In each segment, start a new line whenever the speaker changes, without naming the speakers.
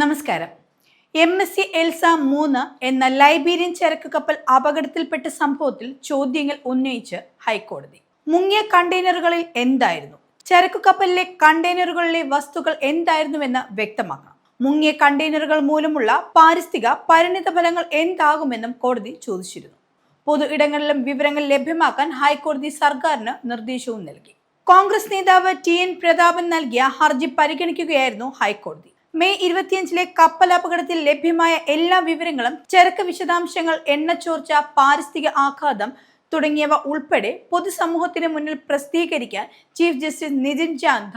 നമസ്കാരം. M S C Elsa മൂന്ന് എന്ന ലൈബീരിയൻ ചരക്ക് കപ്പൽ അപകടത്തിൽപ്പെട്ട സംഭവത്തിൽ ചോദ്യങ്ങൾ ഉന്നയിച്ച് ഹൈക്കോടതി. മുങ്ങിയ കണ്ടെയ്നറുകളിൽ എന്തായിരുന്നു? ചരക്കു കപ്പലിലെ കണ്ടെയ്നറുകളിലെ വസ്തുക്കൾ എന്തായിരുന്നുവെന്ന് വ്യക്തമാക്കണം. മുങ്ങിയ കണ്ടെയ്നറുകൾ മൂലമുള്ള പാരിസ്ഥിതിക പരിണിത ഫലങ്ങൾ എന്താകുമെന്നും കോടതി ചോദിച്ചിരുന്നു. പൊതു ഇടങ്ങളിലും വിവരങ്ങൾ ലഭ്യമാക്കാൻ ഹൈക്കോടതി സർക്കാരിന് നിർദ്ദേശവും നൽകി. കോൺഗ്രസ് നേതാവ് ടി എൻ പ്രതാപൻ നൽകിയ ഹർജി പരിഗണിക്കുകയായിരുന്നു ഹൈക്കോടതി. മെയ് ഇരുപത്തിയഞ്ചിലെ കപ്പൽ അപകടത്തിൽ ലഭ്യമായ എല്ലാ വിവരങ്ങളും ചരക്ക് വിശദാംശങ്ങൾ എണ്ണച്ചോർച്ച പാരിസ്ഥിതിക ആഘാതം തുടങ്ങിയവ ഉൾപ്പെടെ പൊതുസമൂഹത്തിന് മുന്നിൽ പ്രസിദ്ധീകരിക്കാൻ ചീഫ് ജസ്റ്റിസ് നിതിൻ ജാന്ധ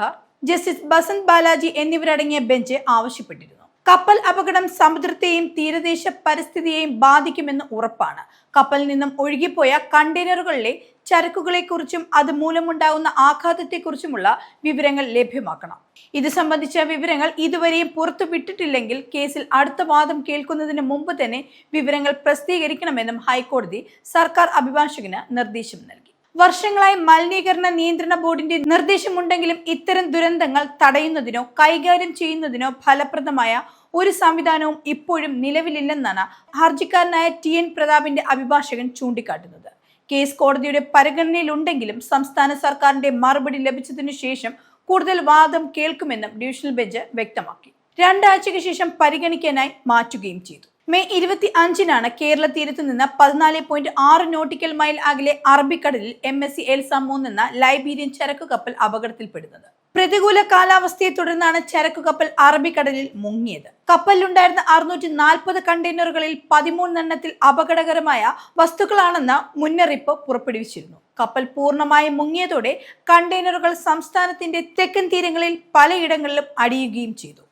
ജസ്റ്റിസ് ബസന്ത് ബാലാജി എന്നിവരടങ്ങിയ ബെഞ്ച് ആവശ്യപ്പെട്ടിരുന്നു. കപ്പൽ അപകടം സമുദ്രത്തെയും തീരദേശ പരിസ്ഥിതിയെയും ബാധിക്കുമെന്ന് ഉറപ്പാണ്. കപ്പലിൽ നിന്നും ഒഴുകിപ്പോയ കണ്ടെയ്നറുകളിലെ ചരക്കുകളെക്കുറിച്ചും അത് മൂലമുണ്ടാകുന്ന ആഘാതത്തെക്കുറിച്ചുമുള്ള വിവരങ്ങൾ ലഭ്യമാക്കണം. ഇത് സംബന്ധിച്ച വിവരങ്ങൾ ഇതുവരെയും പുറത്തുവിട്ടിട്ടില്ലെങ്കിൽ കേസിൽ അടുത്ത വാദം കേൾക്കുന്നതിന് മുമ്പ് തന്നെ വിവരങ്ങൾ പ്രസിദ്ധീകരിക്കണമെന്നും ഹൈക്കോടതി സർക്കാർ അഭിഭാഷകന് നിർദ്ദേശം നൽകി. വർഷങ്ങളായി മലിനീകരണ നിയന്ത്രണ ബോർഡിന്റെ നിർദ്ദേശമുണ്ടെങ്കിലും ഇത്തരം ദുരന്തങ്ങൾ തടയുന്നതിനോ കൈകാര്യം ചെയ്യുന്നതിനോ ഫലപ്രദമായ ഒരു സംവിധാനവും ഇപ്പോഴും നിലവിലില്ലെന്നാണ് ഹർജിക്കാരനായ ടി എൻ പ്രതാപിന്റെ അഭിഭാഷകൻ ചൂണ്ടിക്കാട്ടുന്നത്. കേസ് കോടതിയുടെ പരിഗണനയിലുണ്ടെങ്കിലും സംസ്ഥാന സർക്കാരിന്റെ മറുപടി ലഭിച്ചതിനു ശേഷം കൂടുതൽ വാദം കേൾക്കുമെന്നും ഡിവിഷണൽ ബെഞ്ച് വ്യക്തമാക്കി. രണ്ടാഴ്ചയ്ക്ക് ശേഷം പരിഗണിക്കാനായി മാറ്റുകയും ചെയ്തു. മെയ് ഇരുപത്തി അഞ്ചിനാണ് കേരള തീരത്ത് നിന്ന് പതിനാല് പോയിന്റ് ആറ് നോട്ടിക്കൽ മൈൽ അകലെ അറബിക്കടലിൽ എം എസ് സി എൽസ മൂന്ന് എന്ന ലൈബീരിയൻ ചരക്കു കപ്പൽ അപകടത്തിൽപ്പെടുന്നത്. പ്രതികൂല കാലാവസ്ഥയെ തുടർന്നാണ് ചരക്കു കപ്പൽ അറബിക്കടലിൽ മുങ്ങിയത്. കപ്പലിലുണ്ടായിരുന്ന അറുന്നൂറ്റി നാൽപ്പത് കണ്ടെയ്നറുകളിൽ പതിമൂന്നെണ്ണത്തിൽ അപകടകരമായ വസ്തുക്കളാണെന്ന മുന്നറിയിപ്പ് പുറപ്പെടുവിച്ചിരുന്നു. കപ്പൽ പൂർണമായും മുങ്ങിയതോടെ കണ്ടെയ്നറുകൾ സംസ്ഥാനത്തിന്റെ തെക്കൻ തീരങ്ങളിൽ പലയിടങ്ങളിലും അടിയുകയും ചെയ്തു.